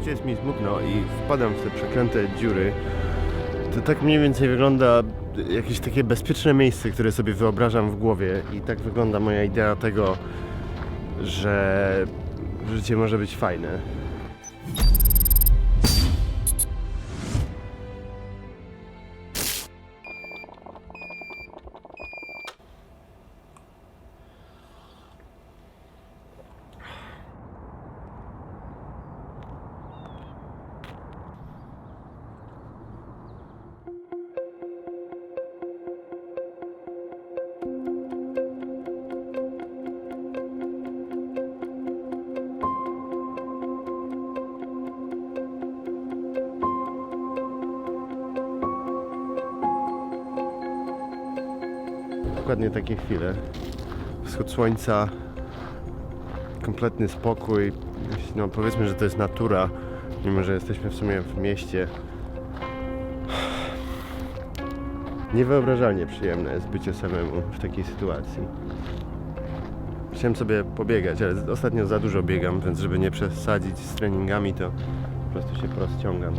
gdzie jest mi smutno i wpadam w te przeklęte dziury, to tak mniej więcej wygląda jakieś takie bezpieczne miejsce, które sobie wyobrażam w głowie i tak wygląda moja idea tego, że życie może być fajne. Dokładnie takie chwile. Wschód słońca, kompletny spokój. No powiedzmy, że to jest natura, mimo że jesteśmy w sumie w mieście. Niewyobrażalnie przyjemne jest bycie samemu w takiej sytuacji. Chciałem sobie pobiegać, ale ostatnio za dużo biegam, więc żeby nie przesadzić z treningami, to po prostu się porozciągam.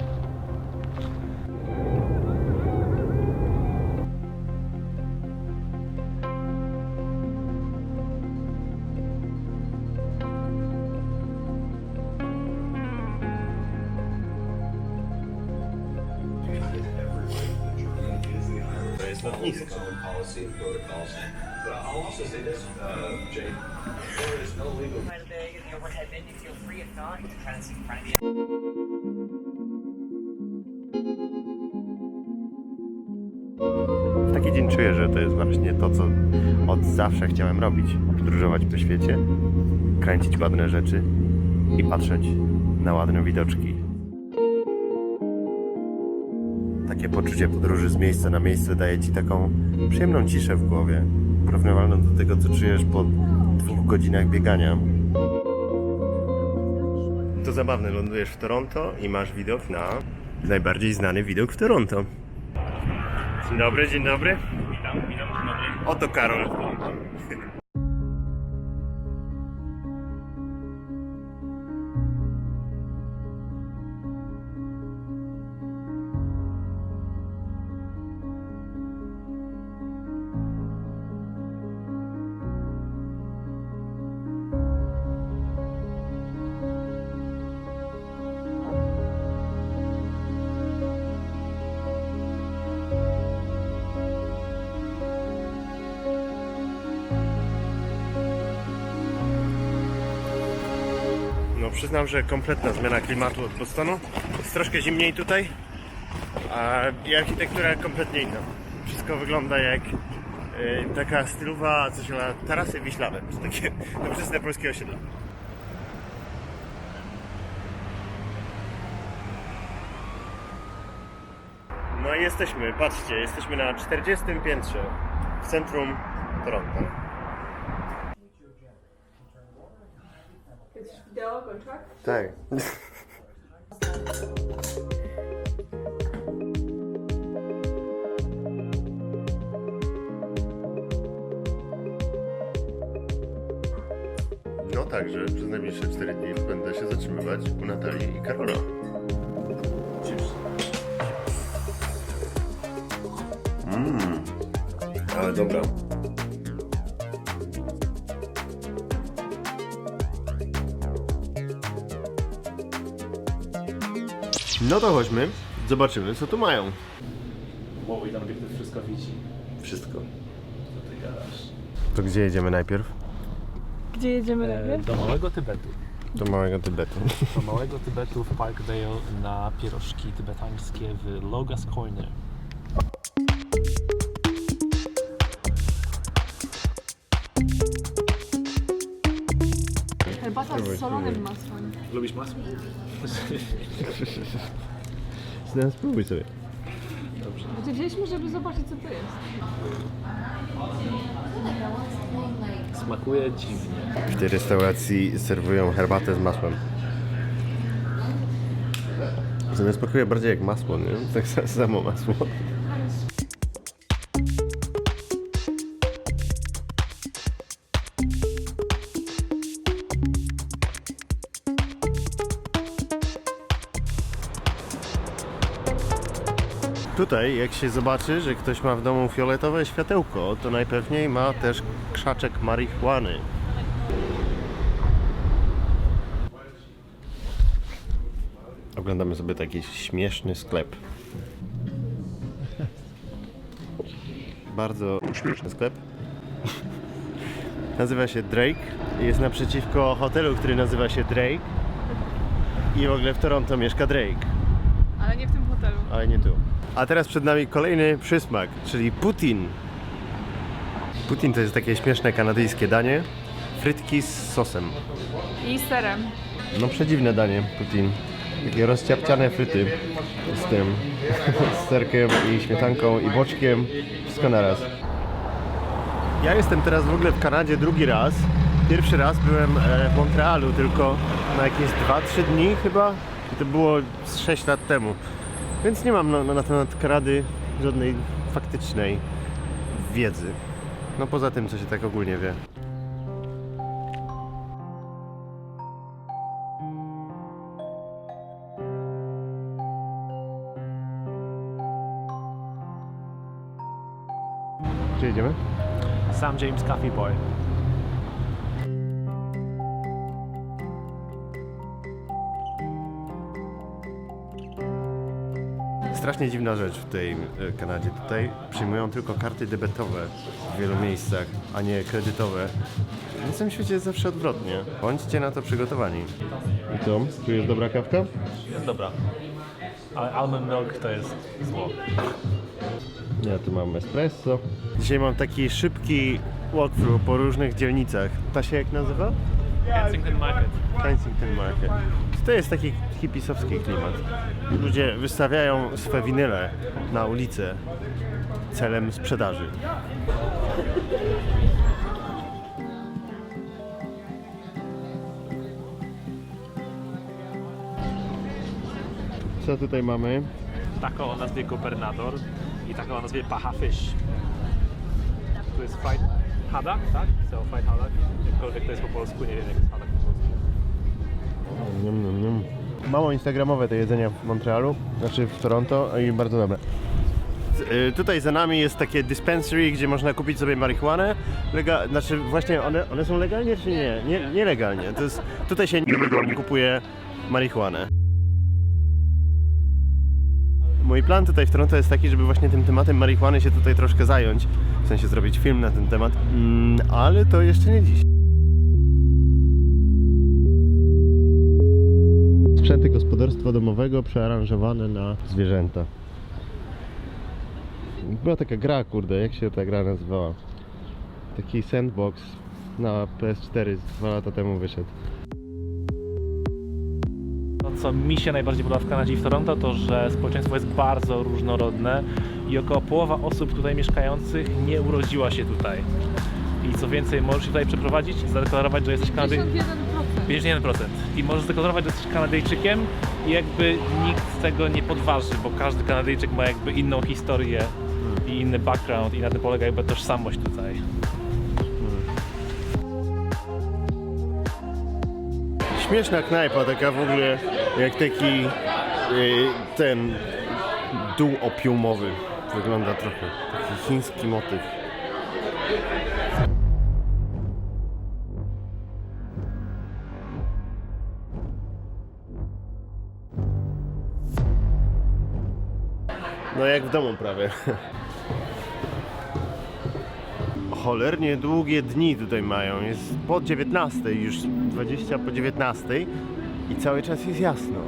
Of you. W taki dzień czuję, że to jest właśnie to, co od zawsze chciałem robić. Podróżować po świecie, kręcić ładne rzeczy i patrzeć na ładne widoczki. Takie poczucie podróży z miejsca na miejsce daje Ci taką przyjemną ciszę w głowie, porównywalną do tego, co czujesz po dwóch godzinach biegania. To zabawne, lądujesz w Toronto i masz widok na najbardziej znany widok w Toronto. Dzień dobry, dzień dobry. Witam, witam, dzień dobry. Oto Karol. No przyznam, że kompletna zmiana klimatu od Bostonu. Jest troszkę zimniej tutaj, a architektura kompletnie inna. Wszystko wygląda jak y, taka stylowa, co się nazywa tarasy wiślawe. Takie nowoczesne polskie osiedla. No i jesteśmy, patrzcie, jesteśmy na 40 piętrze w centrum Toronto. Kończak? Tak. No także przez najbliższe 4 dni będę się zatrzymywać u Natalii i Karola. Mmm, ale dobra. No to chodźmy, zobaczymy co tu mają. Wow, i tam obiektyw wszystko widzi. Wszystko. Co ty gadasz? To gdzie jedziemy najpierw? Gdzie jedziemy E, najpierw? do Małego Tybetu. Do Małego Tybetu. Do Małego Tybetu w Parkdale na pierożki tybetańskie w Logas Corner. Solonym masłem. Lubisz masło? No, spróbuj sobie. Dobrze. Znaczy wzięliśmy, żeby zobaczyć co to jest. Smakuje dziwnie. W tej restauracji serwują herbatę z masłem. Zamiast smakuje bardziej jak masło, nie? Tak sa- samo masło. Tutaj, jak się zobaczy, że ktoś ma w domu fioletowe światełko, to najpewniej ma też krzaczek marihuany. Oglądamy sobie taki śmieszny sklep. Bardzo śmieszny sklep. Nazywa się Drake. Jest naprzeciwko hotelu, który nazywa się Drake. I w ogóle w Toronto mieszka Drake Ale nie w tym hotelu. ale nie tu. A teraz przed nami kolejny przysmak, czyli Putin. Putin to jest takie śmieszne kanadyjskie danie. Frytki z sosem. I serem. No przedziwne danie, Putin. Takie rozciapciane fryty z tym, z serkiem i śmietanką i boczkiem. Wszystko naraz. Ja jestem teraz w ogóle w Kanadzie drugi raz. Pierwszy raz byłem e, w Montrealu tylko na jakieś 2-3 dni chyba. I to było z 6 lat temu. Więc nie mam na, na temat Kanady żadnej faktycznej wiedzy. No poza tym, co się tak ogólnie wie. Gdzie jedziemy? Sam James Coffee Boy. Strasznie dziwna rzecz w tej e, Kanadzie. Tutaj przyjmują tylko karty debetowe w wielu miejscach, a nie kredytowe. Na całym świecie jest zawsze odwrotnie. Bądźcie na to przygotowani. I co? Tu jest dobra kawka? Jest dobra. Ale almond milk to jest zło. Ja tu mam espresso. Dzisiaj mam taki szybki walkthrough po różnych dzielnicach. Ta się jak nazywa? Kensington Market. Kensington Market. To jest taki hipisowski klimat. Ludzie wystawiają swe winyle na ulicę celem sprzedaży. Co tutaj mamy? Taką o nazwie Gobernador i taką o nazwie Paha Fish. Tu jest fried haddock, tak? So fried haddock. Jakkolwiek to jest po polsku, nie wiem jak jest haddock po polsku. Niam, niam, niam. Mało instagramowe to jedzenie w Montrealu, znaczy w Toronto i bardzo dobre. Y, Tutaj za nami jest takie dispensary, gdzie można kupić sobie marihuanę. Lega, znaczy właśnie one, one są legalnie czy nie? nie? Nielegalnie. To jest, tutaj się nielegalnie kupuje marihuanę. Mój plan tutaj w Toronto jest taki, żeby właśnie tym tematem marihuany się tutaj troszkę zająć. W sensie zrobić film na ten temat. Mm, ale to jeszcze nie dziś. Sprzęty gospodarstwa domowego przearanżowane na zwierzęta. Była taka gra, kurde, jak się ta gra nazywała? Taki sandbox na PS4 z dwa lata temu wyszedł. To, co mi się najbardziej podoba w Kanadzie i w Toronto, to że społeczeństwo jest bardzo różnorodne i około połowa osób tutaj mieszkających nie urodziła się tutaj. I co więcej, możesz się tutaj przeprowadzić i zadeklarować, że jesteś Kanadyjczykiem. 51%. 51%. I możesz zadeklarować, że jesteś Kanadyjczykiem i jakby nikt tego nie podważy, bo każdy Kanadyjczyk ma jakby inną historię i inny background i na tym polega jakby tożsamość tutaj. Śmieszna knajpa, taka w ogóle jak taki y, ten dół opiumowy. Wygląda trochę. Taki chiński motyw. No jak w domu prawie. Cholernie długie dni tutaj mają. Jest po 19, już 20 po 19 i cały czas jest jasno.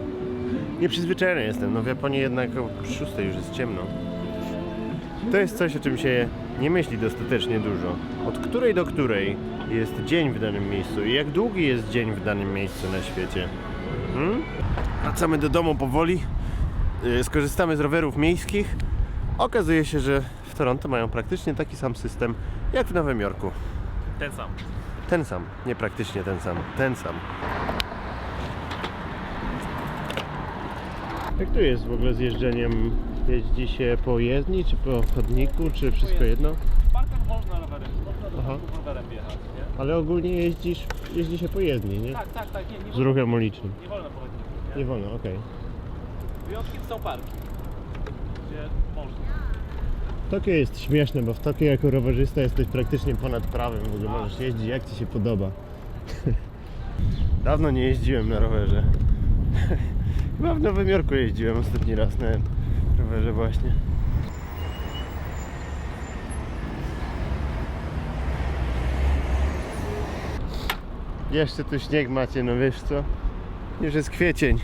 Nieprzyzwyczajony jestem. No w Japonii jednak o 6 już jest ciemno. To jest coś, o czym się nie myśli dostatecznie dużo. Od której do której jest dzień w danym miejscu i jak długi jest dzień w danym miejscu na świecie. Hmm? Wracamy do domu powoli. Yy, Skorzystamy z rowerów miejskich. Okazuje się, że w Toronto mają praktycznie taki sam system jak w Nowym Jorku. Ten sam. Ten sam, nie praktycznie ten sam, ten sam. Jak tu jest w ogóle z jeżdżeniem? Jeździ się po jezdni, czy po chodniku, czy wszystko jedno? W parkach można rowerem, można Aha. rowerem jechać, nie? Ale ogólnie jeździsz, jeździ się po jezdni, nie? Tak, tak, tak, nie, nie, Z ruchem ulicznym. nie wolno powiedzieć. Nie wolno, okej. Wyjątkiem są parki, gdzie można Tokio jest śmieszne, bo w Tokio jako rowerzysta jesteś praktycznie ponad prawem, w ogóle możesz jeździć jak Ci się podoba. Dawno nie jeździłem na rowerze. Chyba w Nowym Jorku jeździłem ostatni raz na rowerze właśnie. Jeszcze tu śnieg macie, no wiesz co? Już jest kwiecień.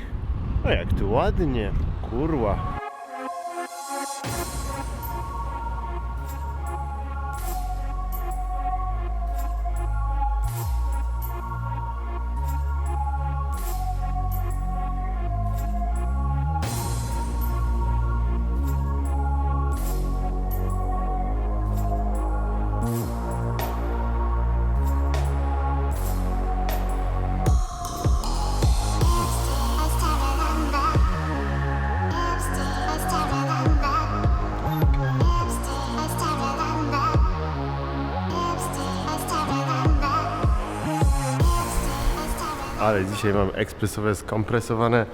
O jak tu ładnie, kurwa. Ale dzisiaj mam ekspresowe, skompresowane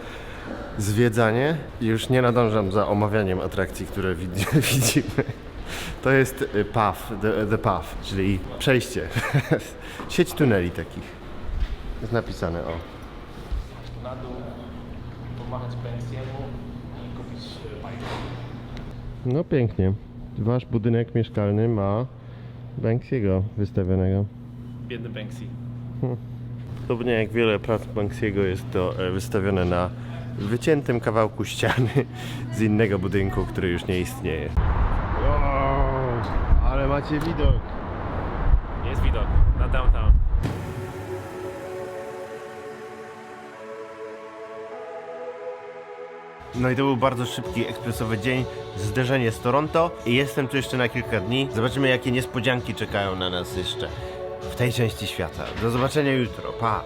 zwiedzanie i już nie nadążam za omawianiem atrakcji, które widzi- widzimy. To jest y, path, the, the path, czyli przejście. Sieć tuneli takich. Jest napisane, o. Na dół, pomachać Banksiemu i kupić bajkę. No pięknie. Wasz budynek mieszkalny ma Banksiego wystawionego. Biedny Banksy. Podobnie jak wiele prac Banksiego jest to e, wystawione na wyciętym kawałku ściany z innego budynku, który już nie istnieje. ale macie widok. Jest widok na downtown. No i to był bardzo szybki, ekspresowy dzień, zderzenie z Toronto i jestem tu jeszcze na kilka dni. Zobaczymy jakie niespodzianki czekają na nas jeszcze w tej części świata. Do zobaczenia jutro. Pa!